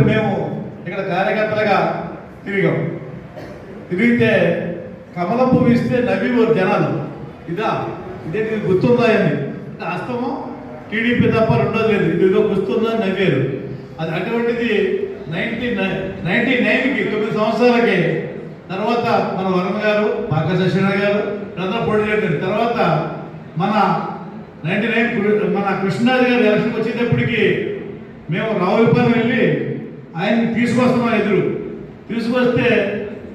కాబట్టి మేము ఇక్కడ కార్యకర్తలుగా తిరిగాం. తిరిగితే కమలం పువ్వు ఇస్తే నవ్వివారు జనాలు. ఇదా ఇదే నీకు గుర్తుందాయని అస్తమం టీడీపీ తప్ప రెండో లేదు. ఇది ఏదో గుర్తుందా అని నవ్వారు అది అటువంటిది నైన్టీ నైన్టీ నైన్కి తొమ్మిది సంవత్సరాలకి తర్వాత మన వరమ గారు పాక సత్యనారాయణ గారు వీళ్ళందరూ పోటీ తర్వాత మన నైన్టీ నైన్ మన కృష్ణాది గారు ఎలక్షన్కి వచ్చేటప్పటికి మేము రావులపల్లి వెళ్ళి ఆయన్ని తీసుకొస్తున్నాం ఎదురు. తీసుకొస్తే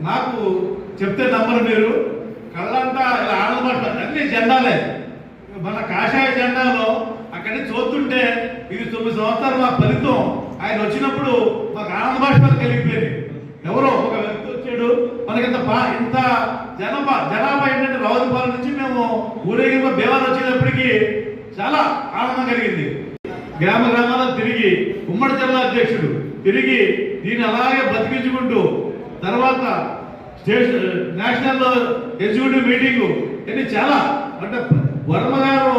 నాకు చెప్తే నమ్మరు మీరు. కళ్ళంతా ఇలా ఆడమాట అన్ని జెండాలే. మన కాషాయ జెండాలో అక్కడ చూస్తుంటే ఇది తొమ్మిది సంవత్సరాలు మా ఫలితం. ఆయన వచ్చినప్పుడు మాకు ఆనంద భాషలు కలిగిపోయింది ఎవరో ఒక వ్యక్తి వచ్చాడు. మనకి ఇంత బా ఇంత జనాభా జనాభా ఏంటంటే రావులపాలెం నుంచి మేము ఊరేగింపు బేవారు వచ్చేటప్పటికి చాలా ఆనందం కలిగింది. గ్రామ గ్రామాల్లో తిరిగి ఉమ్మడి జిల్లా అధ్యక్షుడు తిరిగి దీన్ని అలాగే బతికించుకుంటూ తర్వాత స్టేట్ నేషనల్ ఎగ్జిక్యూటివ్ మీటింగ్ ఇది చాలా అంటే వర్మ గారు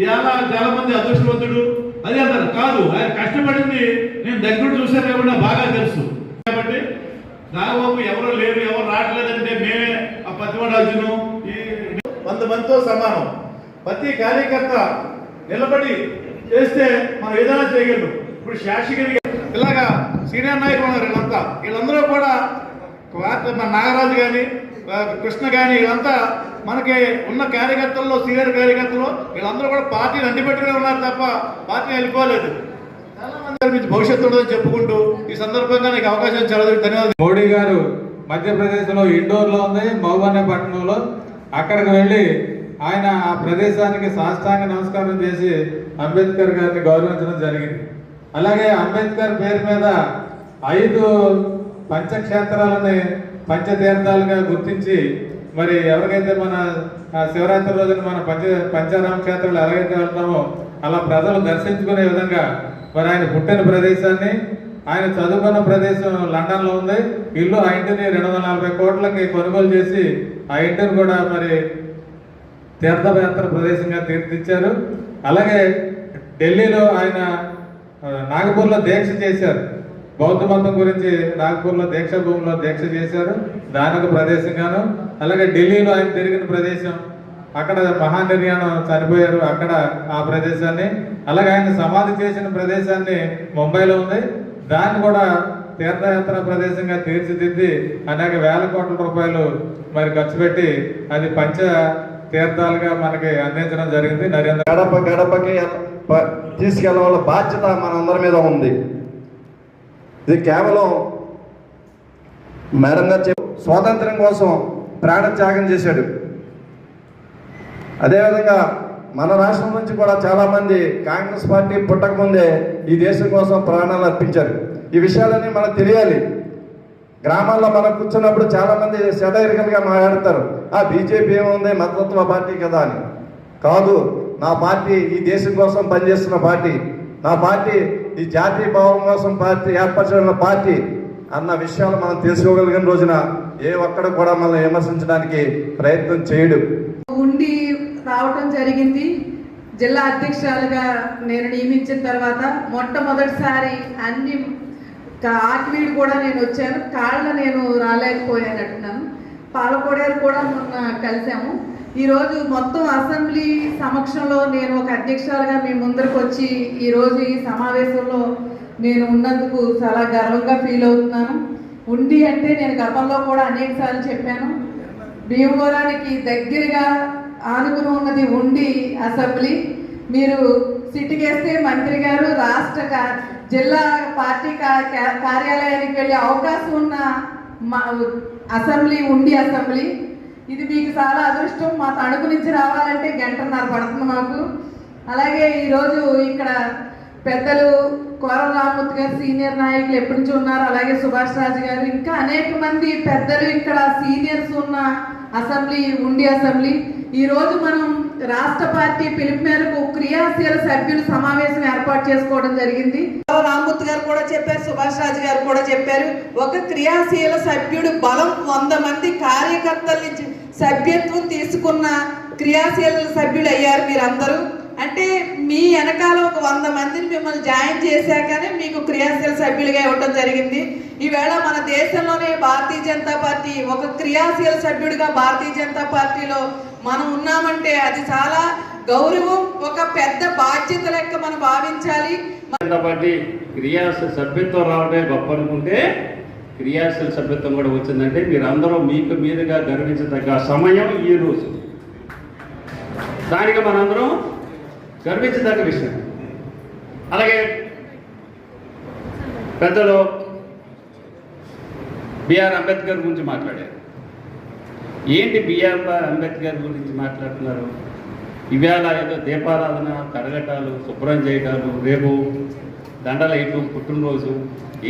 ఇవాళ చాలా మంది అదృష్టవంతుడు. అది అంటారు కాదు ఆయన కష్టపడింది నేను దగ్గర చూశాను ఏమన్నా బాగా తెలుసు. కాబట్టి నాగబాబు ఎవరు లేరు ఎవరు రావట్లేదంటే మేమే ఆ పత్తివాడ ఈ వంద మందితో సమానం. ప్రతి కార్యకర్త నిలబడి చేస్తే మనం ఏదైనా చేయగలం. ఇప్పుడు శాసగిరి ఇలాగా సీనియర్ నాయకులు ఉన్నారు వీళ్ళంతా. వీళ్ళందరూ కూడా మన నాగరాజు కానీ కృష్ణ కానీ వీళ్ళంతా మనకి ఉన్న కార్యకర్తల్లో సీనియర్ కార్యకర్తలు వీళ్ళందరూ కూడా పార్టీని అంటిపెట్టుకునే ఉన్నారు తప్ప పార్టీ వెళ్ళిపోలేదు. చాలామంది భవిష్యత్తు ఉండదని చెప్పుకుంటూ ఈ సందర్భంగా నీకు అవకాశం చాలా ధన్యవాదాలు. మోడీ గారు మధ్యప్రదేశ్లో ఇండోర్లో ఉంది మహబూబానే పట్టణంలో అక్కడికి వెళ్ళి ఆయన ఆ ప్రదేశానికి సాష్టాంగ నమస్కారం చేసి అంబేద్కర్ గారిని గౌరవించడం జరిగింది. అలాగే అంబేద్కర్ పేరు మీద ఐదు పంచక్షేత్రాలని పంచతీర్థాలుగా గుర్తించి మరి ఎవరికైతే మన శివరాత్రి రోజున మన పంచ పంచారామ క్షేత్రాలు ఎలాగైతే వెళ్తామో అలా ప్రజలు దర్శించుకునే విధంగా మరి ఆయన పుట్టిన ప్రదేశాన్ని ఆయన చదువుకున్న ప్రదేశం లండన్లో ఉంది. ఇల్లు ఆ ఇంటిని రెండు వందల నలభై కోట్లకి కొనుగోలు చేసి ఆ ఇంటిని కూడా మరి తీర్థయాత్ర ప్రదేశంగా తీర్చిచ్చారు అలాగే ఢిల్లీలో ఆయన నాగపూర్లో దీక్ష చేశారు. బౌద్ధ మతం గురించి నాగపూర్లో దీక్ష భూమిలో దీక్ష చేశారు దాని ఒక ప్రదేశంగాను. అలాగే ఢిల్లీలో ఆయన తిరిగిన ప్రదేశం అక్కడ మహానిర్యాణం చనిపోయారు అక్కడ ఆ ప్రదేశాన్ని. అలాగే ఆయన సమాధి చేసిన ప్రదేశాన్ని ముంబైలో ఉంది. దాన్ని కూడా తీర్థయాత్ర ప్రదేశంగా తీర్చిదిద్ది అనేక వేల కోట్ల రూపాయలు మరి ఖర్చు పెట్టి అది పంచ తీర్థాలుగా మనకి అందించడం జరిగింది. నరేంద్ర గడప గడపకి ప- తీసుకెళ్ళవల బాధ్యత మనందరి మీద ఉంది. ఇది కేవలం మేడం గారు స్వాతంత్రం కోసం ప్రాణత్యాగం చేశాడు. అదేవిధంగా మన రాష్ట్రం నుంచి కూడా చాలామంది కాంగ్రెస్ పార్టీ పుట్టకముందే ఈ దేశం కోసం ప్రాణాలు అర్పించారు. ఈ విషయాలన్నీ మనకు తెలియాలి. గ్రామాల్లో మనం కూర్చున్నప్పుడు చాలా మంది సెటైరికల్ మాట్లాడతారు ఆ బీజేపీ ఏముంది? మతత్వ పార్టీ కదా అని. కాదు నా పార్టీ ఈ దేశం కోసం పనిచేస్తున్న పార్టీ నా పార్టీ ఈ జాతీయ భావం కోసం పార్టీ ఏర్పరచిన పార్టీ అన్న విషయాలు మనం తెలుసుకోగలిగిన రోజున ఏ ఒక్కడ కూడా మనం విమర్శించడానికి ప్రయత్నం చేయడు. ఉండి రావటం జరిగింది. జిల్లా అధ్యక్షురాలుగా నేను నియమించిన తర్వాత మొట్టమొదటిసారి అన్ని కా- ఆకివీడు కూడా నేను వచ్చాను. కాళ్ళ నేను రాలేకపోయాను అంటున్నాను పాలకొడారు కూడా మొన్న కలిసాము. ఈరోజు మొత్తం అసెంబ్లీ సమక్షంలో నేను ఒక అధ్యక్షురాలుగా మీ ముందరకు వచ్చి ఈరోజు ఈ సమావేశంలో నేను ఉన్నందుకు చాలా గర్వంగా ఫీల్ అవుతున్నాను. ఉండి అంటే నేను గతంలో కూడా అనేక సార్లు చెప్పాను. భీమవరానికి దగ్గరగా ఆనుకుని ఉన్నది ఉండి అసెంబ్లీ. మీరు సిటీకేస్తే మంత్రి గారు రాష్ట్ర జిల్లా పార్టీ కార్యాలయానికి వెళ్ళే అవకాశం ఉన్న మా అసెంబ్లీ ఉండి అసెంబ్లీ. ఇది మీకు చాలా అదృష్టం. మా తణుకు నుంచి రావాలంటే గంటన్నర పడుతుంది మాకు. అలాగే ఈరోజు ఇక్కడ పెద్దలు కోరం రామూర్తి గారు సీనియర్ నాయకులు ఎప్పటి నుంచి ఉన్నారు? అలాగే సుభాష్ రాజు గారు. ఇంకా అనేక మంది పెద్దలు ఇక్కడ సీనియర్స్ ఉన్న అసెంబ్లీ ఉండి అసెంబ్లీ. ఈరోజు మనం రాష్ట్ర పార్టీ పిలుపు మేరకు క్రియాశీల సభ్యుల సమావేశం ఏర్పాటు చేసుకోవడం జరిగింది. రామ్మూర్తి గారు కూడా చెప్పారు సుభాష్ రాజు గారు కూడా చెప్పారు ఒక క్రియాశీల సభ్యుడు బలం వంద మంది కార్యకర్తల నుంచి సభ్యత్వం తీసుకున్న క్రియాశీల సభ్యులు అయ్యారు మీరందరూ. అంటే మీ వెనకాల ఒక వంద మందిని మిమ్మల్ని జాయిన్ చేశాకనే మీకు క్రియాశీల సభ్యులుగా ఇవ్వడం జరిగింది. ఈవేళ మన దేశంలోనే భారతీయ జనతా పార్టీ ఒక క్రియాశీల సభ్యుడిగా భారతీయ జనతా పార్టీలో మనం ఉన్నామంటే అది చాలా గౌరవం ఒక పెద్ద బాధ్యత లెక్క మనం భావించాలి. జనతా పార్టీ క్రియాశీల సభ్యత్వం రావడమే గొప్ప అనుకుంటే క్రియాశీల సభ్యత్వం కూడా వచ్చిందంటే మీరందరూ మీకు మీదుగా గర్వించదగ్గ సమయం ఈ రోజు. దానికి మనందరం గర్వించదగ్గ విషయం. అలాగే పెద్దలు బిఆర్ అంబేద్కర్ గురించి మాట్లాడారు. ఏంటి బిఆర్ అంబేద్కర్ గురించి మాట్లాడుతున్నారు? ఇవాళ ఏదో దీపారాధన కడగటాలు శుభ్రం చేయటాలు రేపు దండలేయటం పుట్టినరోజు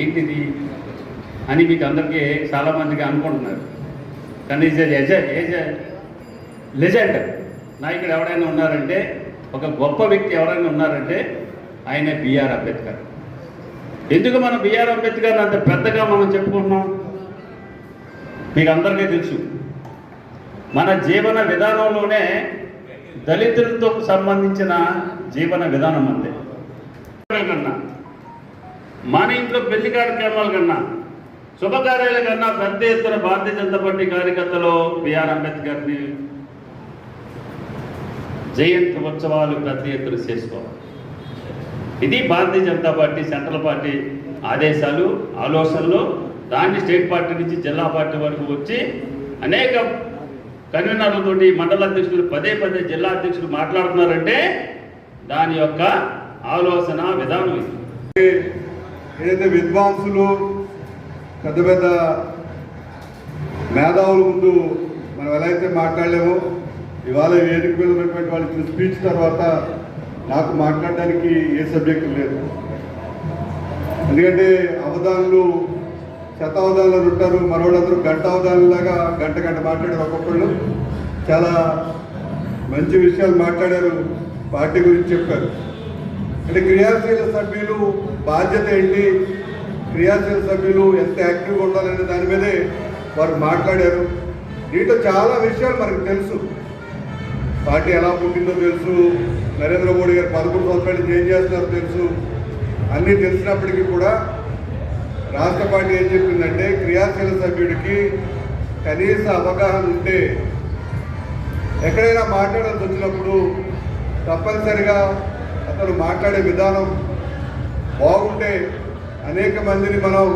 ఏంటిది అని మీకు అందరికీ చాలామందికి అనుకుంటున్నారు. కానీ ఈజ్ ఎజ ఏజ్ లెజెండ్ నాయకుడు ఎవరైనా ఉన్నారంటే ఒక గొప్ప వ్యక్తి ఎవరైనా ఉన్నారంటే ఆయన బిఆర్ అంబేద్కర్. ఎందుకు మనం బిఆర్ అంబేద్కర్ అంత పెద్దగా మనం చెప్పుకుంటున్నాం? మీకు అందరికీ తెలుసు. మన జీవన విధానంలోనే దళితులతో సంబంధించిన జీవన విధానం అంతే. కన్నా మన ఇంట్లో పెళ్ళి కార్యక్రమాల కన్నా శుభకార్యాల కన్నా పెద్ద ఎత్తున భారతీయ జనతా పార్టీ కార్యకర్తలు బిఆర్ అంబేద్కర్ని జయంతి ఉత్సవాలు పెద్ద ఎత్తున చేసుకోవాలి. ఇది Bharatiya Janata party central party ఆదేశాలు ఆలోచనలు. దాన్ని స్టేట్ పార్టీ నుంచి జిల్లా పార్టీ వరకు వచ్చి అనేక కన్వీనర్లతోటి మండల అధ్యక్షులు పదే పదే జిల్లా అధ్యక్షులు మాట్లాడుతున్నారంటే దాని యొక్క ఆలోచన విధానం ఇది. ఏదైతే విద్వాంసులు పెద్ద పెద్ద మేధావుల ముందు మనం ఎలా అయితే మాట్లాడలేమో ఇవాళ వేదిక మీద ఉన్నటువంటి వాళ్ళు ఇచ్చిన స్పీచ్ తర్వాత నాకు మాట్లాడడానికి ఏ సబ్జెక్టు లేదు. ఎందుకంటే అవధానులు శతావధానులు ఉంటారు మరోళ్ళందరూ గంట అవధానులాగా గంట గంట మాట్లాడారు ఒక్కొక్కళ్ళు. చాలా మంచి విషయాలు మాట్లాడారు పార్టీ గురించి చెప్పారు. అంటే క్రియాశీల సభ్యులు బాధ్యత ఏంటి? క్రియాశీల సభ్యులు ఎంత యాక్టివ్గా ఉండాలనే దాని మీదే వారు మాట్లాడారు. దీంట్లో చాలా విషయాలు మనకు తెలుసు. పార్టీ ఎలా పుట్టిందో తెలుసు. నరేంద్ర మోడీ గారు పదకొండు సంవత్సరాలు ఏం చేస్తున్నారో తెలుసు. అన్నీ తెలిసినప్పటికీ కూడా రాష్ట్ర పార్టీ ఏం చెప్పిందంటే క్రియాశీల సభ్యుడికి కనీస అవగాహన ఉంటే ఎక్కడైనా మాట్లాడాల్సి వచ్చినప్పుడు తప్పనిసరిగా అతను మాట్లాడే విధానం బాగుంటే అనేక మందిని మనం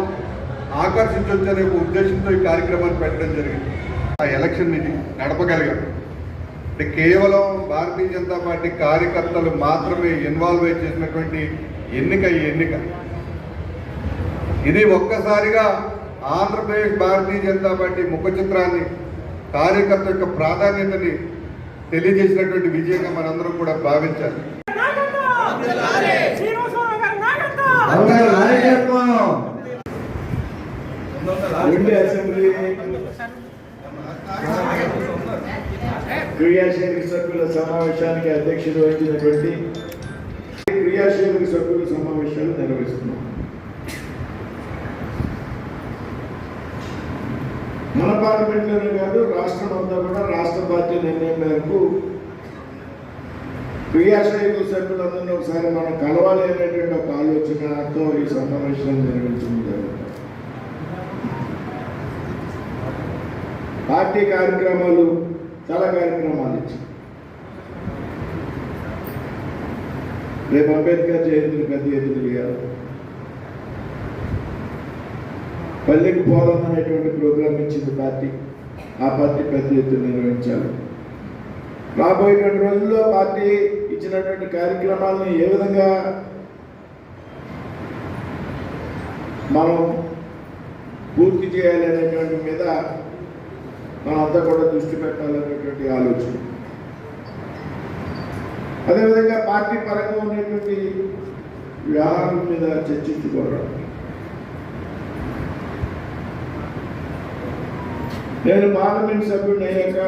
ఆకర్షించవచ్చు అనే ఉద్దేశంతో ఈ కార్యక్రమాన్ని పెట్టడం జరిగింది. ఆ ఎలక్షన్ని నడపగలిగాం. అంటే కేవలం భారతీయ జనతా పార్టీ కార్యకర్తలు మాత్రమే ఇన్వాల్వ్ అయి చేసినటువంటి ఎన్నిక ఈ ఎన్నిక. ఇది ఒక్కసారిగా ఆంధ్రప్రదేశ్ భారతీయ జనతా పార్టీ ముఖ చిత్రాన్ని కార్యకర్త యొక్క ప్రాధాన్యతని తెలియజేసినటువంటి విజయంగా మనందరం కూడా భావించాలి. అసెంబ్లీ క్రియాశీలక సభ్యుల సమావేశానికి అధ్యక్షత వహించినటువంటి క్రియాశీలక సభ్యుల సమావేశాలు నిర్వహిస్తున్నాం. మన పార్లమెంట్లోనే కాదు రాష్ట్రం అంతా కూడా రాష్ట్ర పార్టీ నిర్ణయం మేరకు క్రియాశీలక సభ్యులందరినీ ఒకసారి మనం కలవాలి అనేటువంటి ఒక ఆలోచనతో ఈ సమావేశాన్ని నిర్వహించడం జరుగుతుంది పార్టీ కార్యక్రమాలు చాలా కార్యక్రమాలు ఇచ్చాం రేపు అంబేద్కర్ జయంతిని పెద్ద ఎత్తున చేయాలి. పల్లెకి పోదాం అనేటువంటి ప్రోగ్రాం ఇచ్చింది పార్టీ. ఆ పార్టీ పెద్ద ఎత్తున నిర్వహించాలి. రాబోయేటువంటి రోజుల్లో పార్టీ ఇచ్చినటువంటి కార్యక్రమాలను ఏ విధంగా మనం పూర్తి చేయాలి అనేటువంటి మీద మనంతా కూడా దృష్టి పెట్టాలనేటువంటి ఆలోచన. అదేవిధంగా పార్టీ పరంగా ఉన్నటువంటి వ్యవహారం మీద చర్చించుకోవడం. నేను పార్లమెంట్ సభ్యుడిని అయ్యాక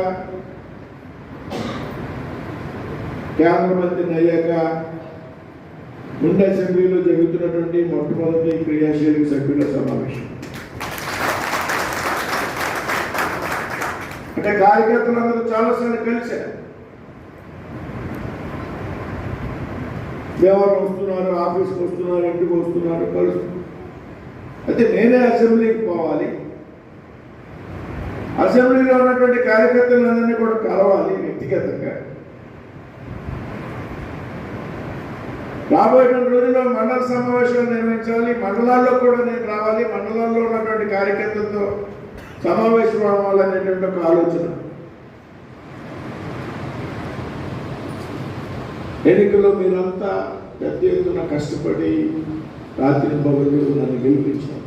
కేంద్ర మంత్రిని అయ్యాక ఉండే అసెంబ్లీలో జరుగుతున్నటువంటి మొట్టమొదటి క్రియాశీలక సభ్యుల సమావేశం. అంటే కార్యకర్తలందరూ చాలాసార్లు కలిశారు. ఎవరు వస్తున్నారు ఆఫీస్కి వస్తున్నారు ఇంటికి వస్తున్నారు కలుస్తున్నారు అయితే నేనే అసెంబ్లీకి పోవాలి. అసెంబ్లీలో ఉన్నటువంటి కార్యకర్తలందరినీ కూడా కలవాలి వ్యక్తిగతంగా. రాబోయే రోజుల్లో మండల సమావేశాలు నిర్వహించాలి మండలాల్లో కూడా నేను రావాలి మండలాల్లో ఉన్నటువంటి కార్యకర్తలతో సమావేశం అవ్వాలనేటువంటి ఒక ఆలోచన. ఎన్నికల్లో మీరంతా పెద్ద ఎత్తున కష్టపడి రాత్రి పగలు నన్ను గెలిపించారు.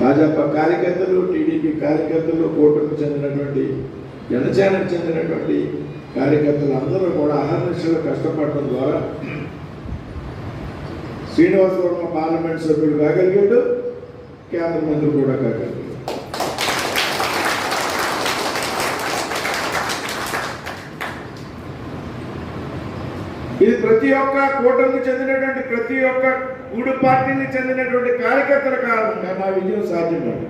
భాజపా కార్యకర్తలు టీడీపీ కార్యకర్తలు కూటమికి చెందినటువంటి జనసేనకు చెందినటువంటి కార్యకర్తలు అందరూ కూడా అహర్నిశలు కష్టపడటం ద్వారా శ్రీనివాస వర్మ పార్లమెంట్ సభ్యుడు కాగలిగాడు. కేంద్ర మంత్రి కూడా కాదు. ఇది ప్రతి ఒక్క కూటమికి చెందినటువంటి ప్రతి ఒక్క మూడు పార్టీకి చెందినటువంటి కార్యకర్తల కారణంగా నా విజయం సాధ్యమైంది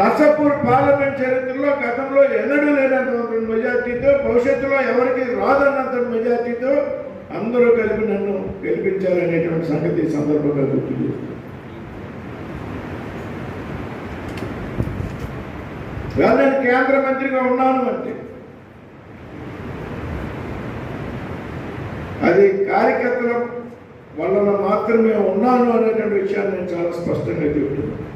నర్సాపూర్ పార్లమెంట్ చరిత్రలో గతంలో ఎన్నడూ లేనంత మెజార్టీతో భవిష్యత్తులో ఎవరికి రాదన్నంత మెజార్టీతో అందరూ కలిపి నన్ను గెలిపించాలనేటువంటి సంగతి సందర్భంగా గుర్తు చేస్తుంది. నేను కేంద్ర మంత్రిగా ఉన్నాను అంటే అది కార్యకర్తల వలన మాత్రమే ఉన్నాను అనేటువంటి విషయాన్ని నేను చాలా స్పష్టంగా చెప్తున్నాను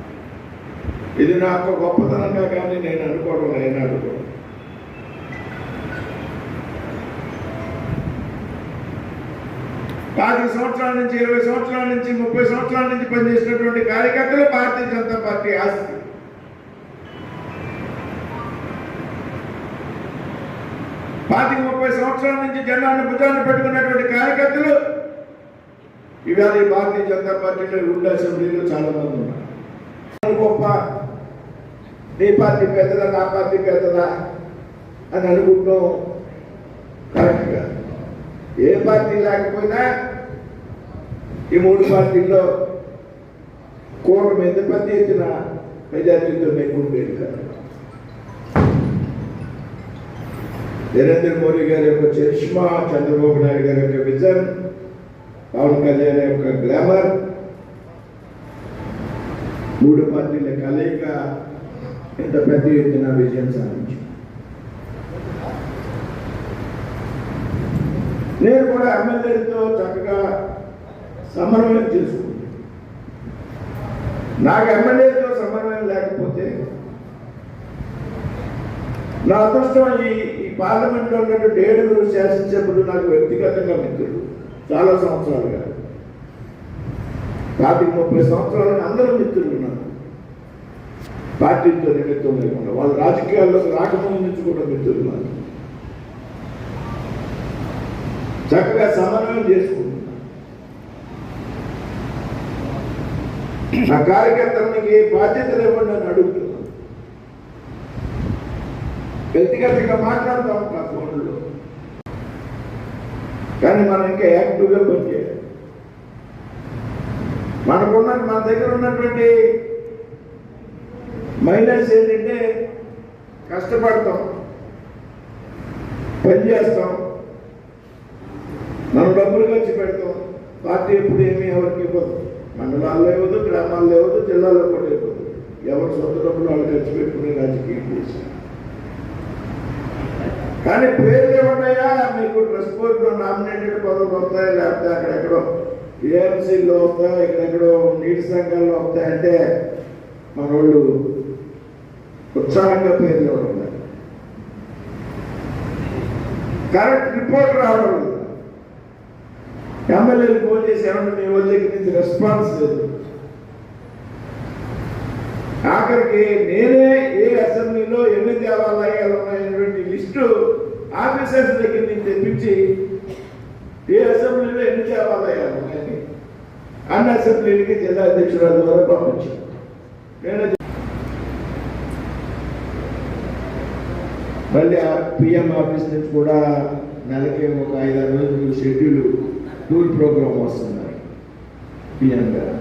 ఇది నాకు గొప్పతనంగా కానీ నేను అనుకోవడం నేను అనుకోవడం పాతిక సంవత్సరాల నుంచి ఇరవై సంవత్సరాల నుంచి ముప్పై సంవత్సరాల నుంచి పనిచేసినటువంటి కార్యకర్తలు భారతీయ జనతా పార్టీ ఆస్తి. ముప్పై సంవత్సరాల నుంచి జెండాన్ని భుజాన్ని పెట్టుకున్నటువంటి కార్యకర్తలు ఇవాళ ఈ భారతీయ జనతా పార్టీలో ఉండే అసెంబ్లీలో చాలా మంది ఉన్నారు. గొప్ప. నీ పార్టీ పెద్దదా నా పార్టీ పెద్దదా అని అనుకుంటాం కరెక్ట్గా ఏ పార్టీ లేకపోయినా ఈ మూడు పార్టీల్లో కూటమి ఎంత పెద్ద ఎత్తున మెజార్టీతో మీకు ఉండేది కదా. నరేంద్ర మోడీ గారి యొక్క చరిష్మా చంద్రబాబు నాయుడు గారి యొక్క విజన్ పవన్ కళ్యాణ్ యొక్క గ్లామర్ మూడు పార్టీల కలయిక ఇంత పెద్ద ఎత్తున విజయం సాధించింది. నేను కూడా ఎమ్మెల్యేలతో చక్కగా సమన్వయం చేసుకుంటాను నాకు ఎమ్మెల్యేలతో సమన్వయం లేకపోతే నా అదృష్టం ఈ ఈ పార్లమెంట్లో ఉన్నటువంటి ఏడుగురు శాసనసభ్యులు నాకు వ్యక్తిగతంగా మిత్రులు చాలా సంవత్సరాలుగా పార్టీ ముప్పై సంవత్సరాలు అందరూ మిత్రులు ఉన్నారు. పార్టీతో నిమిత్తం లేకుండా. వాళ్ళు రాజకీయాల్లో రాకముందు నుంచి కూడా మిత్రులు ఉన్నారు. చక్కగా సమన్వయం చేసుకుంటున్నారు. నా కార్యకర్తలకి ఏ బాధ్యతలు ఇవ్వండి అని అడుగుతున్నాను వ్యక్తిగతంగా మాట్లాడుతూ ఉంటాం ఫోన్లో. కానీ మనం ఇంకా యాక్టివ్గా పనిచేయాలి. మనకున్న మన దగ్గర ఉన్నటువంటి మైనస్ ఏంటంటే కష్టపడతాం పని చేస్తాం మనం డబ్బులు ఖర్చు పెడతాం పార్టీ ఎప్పుడు ఏమీ ఎవరికి ఇవ్వదు. మండలాల్లో ఇవ్వదు గ్రామాల్లో ఇవ్వదు జిల్లాలో కూడా ఇవ్వదు. ఎవరు సొంత డబ్బులు వాళ్ళు ఖర్చు పెట్టుకునే రాజకీయం చేసి కానీ పేర్లు ఏమన్నాయా? మీకు డ్రెస్ కోడ్లో నామినేటెడ్ పదవులు వస్తాయి? లేకపోతే అక్కడెక్కడో ఏఎంసీలో వస్తాయో? ఇక్కడెక్కడో నీటి సంఘాల్లో వస్తాయంటే మన వాళ్ళు ఉత్సాహంగా పేర్లు ఇవ్వడం కరెక్ట్ రిపోర్ట్ రావడం ఎమ్మెల్యేలు ఫోన్ చేసి ఏమన్నా మీ వాళ్ళ దగ్గర నుంచి రెస్పాన్స్ లేదు. ఆఖరికి నేనే ఏ అసెంబ్లీలో ఎన్ని దేవాలయాలు ఉన్నాయనేటువంటి లిస్టు ఆఫీసర్స్ దగ్గర నుంచి తెప్పించి ఏ అసెంబ్లీలో ఎన్ని దేవాలయాలు అన్న అసెంబ్లీకి జిల్లా అధ్యక్షురాల ద్వారా పంపించాను నేను మళ్ళీ ఆ పిఎం ఆఫీస్ నుంచి కూడా నెలకి ఒక ఐదారు రోజులు షెడ్యూల్ టూర్ ప్రోగ్రామ్ వస్తున్నారు. పిఎం గారు.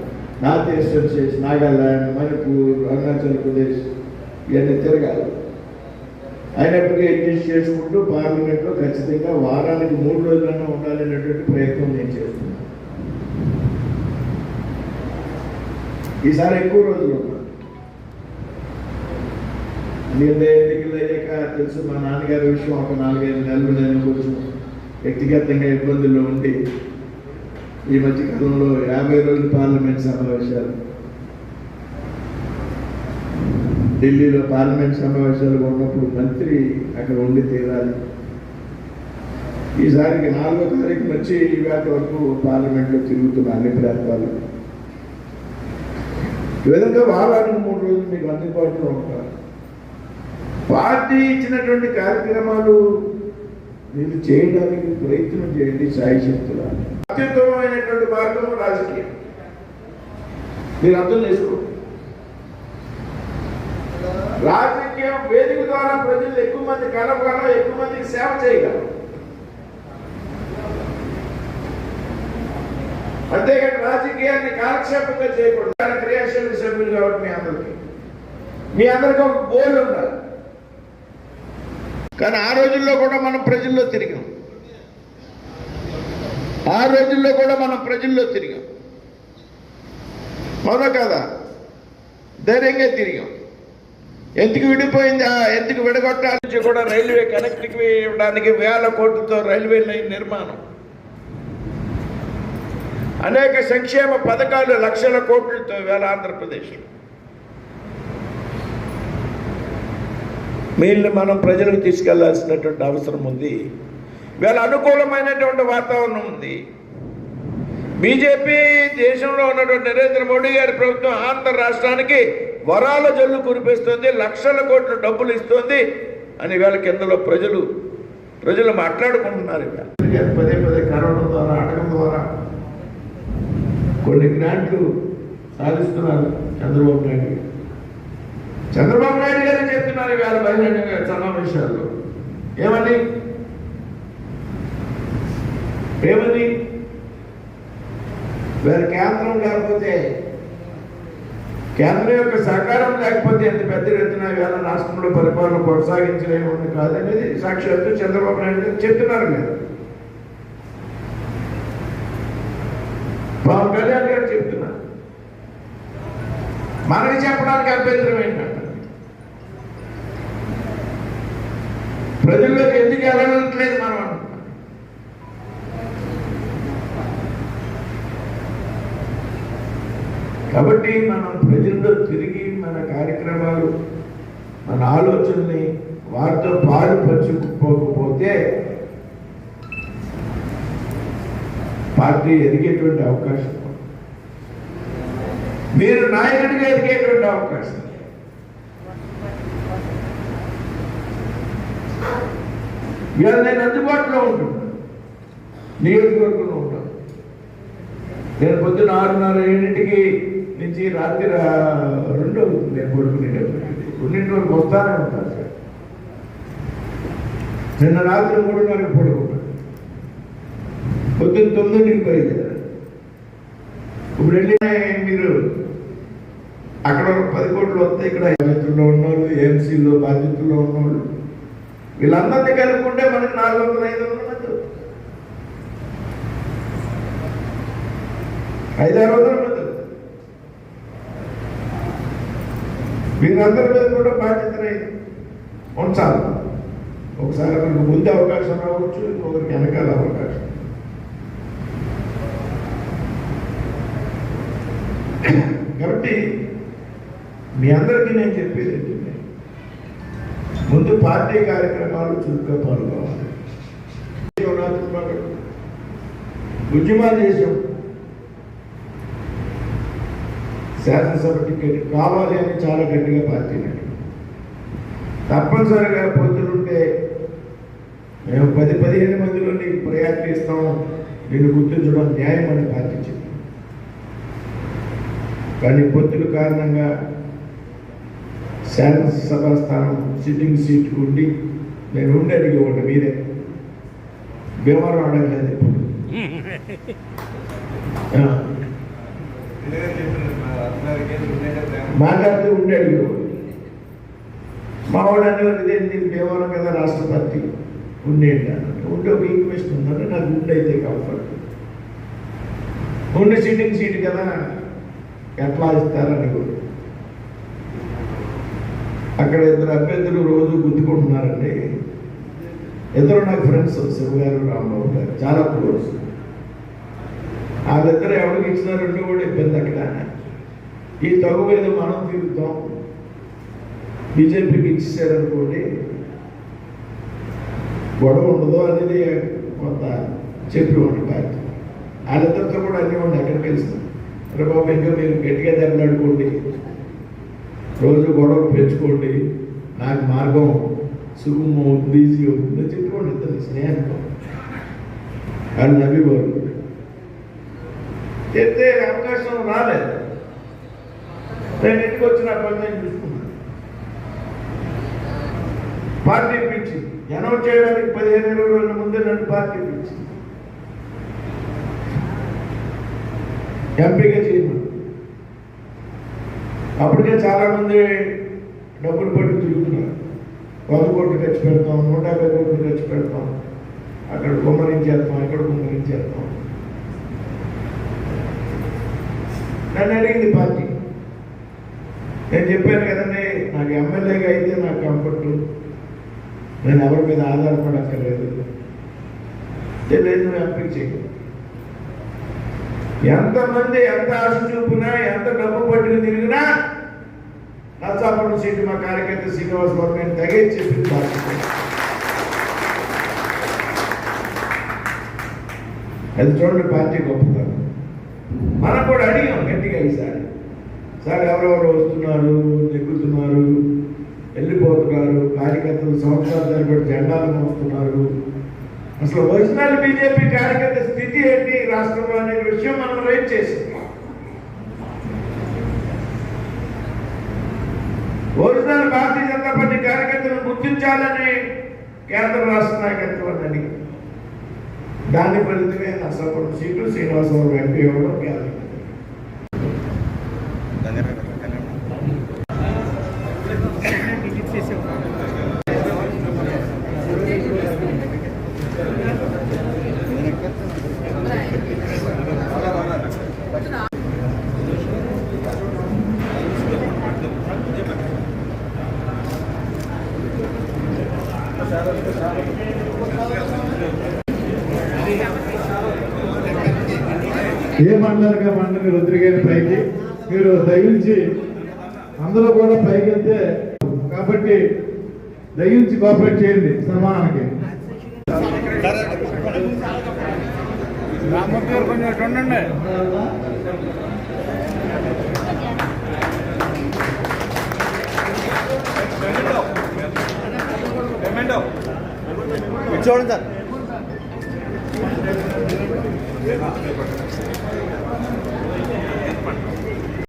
North eastern states Nagaland Manipur Arunachal Pradesh ఇవన్నీ తిరగాలి. అయినప్పటికీ అడ్జస్ట్ చేసుకుంటూ పార్లమెంట్లో ఖచ్చితంగా వారానికి మూడు రోజులైనా ఉండాలనేటువంటి ప్రయత్నం నేను చేస్తున్నాను. ఈసారి ఎక్కువ రోజులు ఉన్నా నేను ఎన్నికలు అయ్యాక తెలుసు మా నాన్నగారి విషయం ఒక నాలుగైదు నెలలు నేను కొంచెం వ్యక్తిగతంగా ఇబ్బందుల్లో ఉండి ఈ మధ్య కాలంలో యాభై రోజులు పార్లమెంట్ సమావేశాలు. ఢిల్లీలో పార్లమెంట్ సమావేశాలు ఉన్నప్పుడు మంత్రి అక్కడ ఉండి తీరాలి. ఈసారికి నాలుగో తారీఖు వచ్చి ఇవాటి వరకు పార్లమెంట్లో తిరుగుతున్న అన్ని ప్రాంతాలు. ఈ విధంగా వారానికి మూడు రోజులు మీకు అందుబాటులో ఉంటారు. పార్టీ ఇచ్చినటువంటి కార్యక్రమాలు మీరు చేయడానికి ప్రయత్నం చేయండి సాయి శక్తుల అత్యుత్తమమైనటువంటి మార్గం రాజకీయం. మీరు అర్థం చేసుకోండి. రాజకీయం వేదిక ద్వారా ప్రజలు ఎక్కువ మంది కలపగలం ఎక్కువ మందికి సేవ చేయగలం అంతేకాని రాజకీయాన్ని కాలక్షేపంగా చేయకూడదు. చాలా క్రియాశీల సభ్యులు కాబట్టి మీ అందరికి. మీ అందరికీ ఒక గోల్ ఉండాలి. కానీ ఆ రోజుల్లో కూడా మనం ప్రజల్లో తిరిగాం. ఆ రోజుల్లో కూడా మనం ప్రజల్లో తిరిగాం. అవునా కదా? ధైర్యంగా తిరిగాం. ఎందుకు విడిపోయింది? ఆ ఎందుకు విడగొట్టాలని నుంచి కూడా రైల్వే కనెక్టివిటీ ఇవ్వడానికి వేల కోట్లతో రైల్వే లైన్ నిర్మాణం. అనేక సంక్షేమ పథకాలు లక్షల కోట్లతో వేల ఆంధ్రప్రదేశ్ వీళ్ళని మనం ప్రజలకు తీసుకెళ్ళాల్సినటువంటి అవసరం ఉంది. వీళ్ళ అనుకూలమైనటువంటి వాతావరణం ఉంది. బీజేపీ దేశంలో ఉన్నటువంటి నరేంద్ర మోడీ గారి ప్రభుత్వం ఆంధ్ర రాష్ట్రానికి వరాల జల్లు కురిపిస్తుంది లక్షల కోట్ల డబ్బులు ఇస్తుంది అని వేళ కిందలో ప్రజలు ప్రజలు మాట్లాడుకుంటున్నారు పదే పదే కరోనా ద్వారా అడగడం ద్వారా కొన్ని గ్రాంట్లు సాధిస్తున్నారు చంద్రబాబు నాయుడు గారు. చంద్రబాబు నాయుడు గారు చెప్తున్నారు ఇవాళ బహిరంగ సమావేశాల్లో? ఏమని? ఏమని? వీళ్ళ కేంద్రం లేకపోతే కేంద్రం యొక్క సహకారం లేకపోతే ఎంత పెద్ద ఎత్తున వేళ రాష్ట్రంలో పరిపాలన కొనసాగించలేమని కాదనేది సాక్షాత్తు చంద్రబాబు నాయుడు చెప్తున్నారు మీరు. పవన్ కళ్యాణ్ గారు చెప్తున్నారు. మనకి చెప్పడానికి అభ్యంతరం ఏంటంటే ప్రజల్లోకి ఎందుకు వెళ్ళట్లేదు మనం అంటున్నాం. కాబట్టి మనం ప్రజల్లో తిరిగి మన కార్యక్రమాలు మన ఆలోచనని వారితో పాలు పంచుకోకపోతే పార్టీ ఎదిగేటువంటి అవకాశం మీరు నాయకుడిగా ఎదిగేటువంటి అవకాశం ఇవాళ నేను అందుబాటులో ఉంటున్నాను. నియోజకవర్గంలో ఉంటాను నేను పొద్దున్న ఆరున్నర ఏడింటికి నుంచి రాత్రి రెండు అవుతుంది నేను పడుకునేటప్పుడు. రెండింటి వరకు వస్తానే ఉంటాను సార్. నిన్న రాత్రి మూడున్నరకు పడుకున్నాను పొద్దున్న తొమ్మిదింటికి బయలుదేరాను ఇప్పుడు వెళ్ళి మీరు అక్కడ ఒక పది కోట్లు వస్తే ఇక్కడ బాధ్యతల్లో ఉన్నవాళ్ళు ఏఎంసీలో బాధ్యతల్లో ఉన్నవాళ్ళు వీళ్ళందరినీ కలుపుకుంటే మనకి నాలుగు వందల ఐదు వందల మంది ఐదారు వందల మంది మీరందరి మీద కూడా బాధ్యతని ఉంచాలి ఒకసారి మనకు ముందు అవకాశం రావచ్చు ఇంకొకరికి వెనకాల అవకాశం. కాబట్టి మీ అందరికీ నేను చెప్పేది ఏంటంటే ముందు పార్టీ కార్యక్రమాలు చురుగ్గా పాల్గొవాలి ఉద్యమాలు చేసాం. శాసనసభ టికెట్ కావాలి అని చాలా గట్టిగా పార్టీ. తప్పనిసరిగా పొత్తులుంటే మేము పది పదిహేను మందిలో నీకు ప్రయారిటీ ఇస్తాం నేను గుర్తించడం న్యాయం అని పార్టీ చెప్పింది. కానీ పొత్తుల కారణంగా శాసనసభ స్థానం సిట్టింగ్ సీట్ ఉండి నేను ఉండి అడిగేవాడిని మీరే భీమవరం అడగలేదు ఇప్పుడు. మాట్లాడుతూ ఉండి మా వాడు అనేవారు ఇదే నేను కదా రాష్ట్రపతి ఉండేట ఉండే ఒక ఈక్వెస్ట్ ఉందంటే నాకు ఉండి అయితే కంఫర్ట్ ఉండే సిట్టింగ్ సీట్ కదా ఎట్లా ఇస్తారని కూడా. అక్కడ ఇద్దరు అభ్యర్థులు రోజు గుద్దుకుంటున్నారండి. ఇద్దరు నాకు ఫ్రెండ్స్ శివ గారు రాంబాబు గారు చాలా క్లోజ్ వాళ్ళిద్దరు ఎవరికి ఇచ్చిన రెండు కూడా ఇబ్బంది అక్కడ. ఈ తగు మీద మనం తిరుగుతాం. బీజేపీకి ఇచ్చేసారనుకోండి గొడవ ఉండదు అనేది కొంత చెప్పేవాడి పార్టీ వాళ్ళిద్దరితో కూడా అనేవాడిని ఎక్కడ కలిసి అరే బాబు ఇంకా మీరు గట్టిగా దెబ్బలాడుకోండి. రోజు గొడవలు పెంచుకోండి. నాకు మార్గం సుగమం అవుతుంది ఈజీ అవుతుంది చెప్పుకోండి ఇద్దరు స్నేహంతో. వాళ్ళు నవ్వేవారు. చెప్తే అవకాశం రాలేదు. నేను ఇంటికి వచ్చిన పని నేను చూసుకున్నాను పార్టీ పిచ్చి. అనౌన్స్ చేయడానికి పదిహేను ఇరవై రోజుల ముందే నన్ను పార్టీ పిచ్చి. ఎంపీగా చేయమని అప్పటికే చాలామంది డబ్బులు పట్టి తిరుగుతున్నారు. వంద కోట్లు ఖర్చు పెడతాం నూట యాభై కోట్లు ఖర్చు పెడతాం. అక్కడ కుమ్మరించేస్తాం ఇక్కడ కుమ్మరించేస్తాం నన్ను అడిగింది పార్టీ. నేను చెప్పాను కదండి నాకు ఎమ్మెల్యేగా అయితే నాకు కంఫర్ట్ నేను ఎవరి మీద ఆధారపడక్కర్లేదు తెలియదు ఎంపిక చేయ ఎంతమంది ఎంత ఆశ చూపినా ఎంత డబ్బు పట్టుకు తిరిగినా నచ్చాపడం సీటు మా కార్యకర్త శ్రీనివాస్ బాబు నేను తగ్గించి చెప్పింది పార్టీ అది చూడండి పార్టీ గొప్పతనం. మనం కూడా అడిగాం గట్టిగా ఈసారి. సార్ ఎవరెవరు వస్తున్నారు ఎక్కుతున్నారు వెళ్ళిపోతున్నారు కార్యకర్తలు సంవత్సరాల తరబడి జెండాలు మోస్తున్నారు. అసలు ఒరిజినల్ బీజేపీ కార్యకర్త స్థితి ఏంటి రాష్ట్రంలో అనే విషయం మనం రైట్ చేసాం. ఒరిజినల్ భారతీయ జనతా పార్టీ కార్యకర్తలను గుర్తించాలని కేంద్ర రాష్ట్ర నాయకత్వాన్ని అడిగి. దాని ఫలితమే నర్సాపురం సీట్లు శ్రీనివాసరావు ఎంపీ ఇవ్వడం ఏ మండలిగా మండలి రుద్రగిరి పైకి? మీరు దయించి అందరూ కూడా పైకి వెళ్తే కాబట్టి దయించి కోఆపరేట్ చేయండి సన్మానానికి. చూడండి సార్.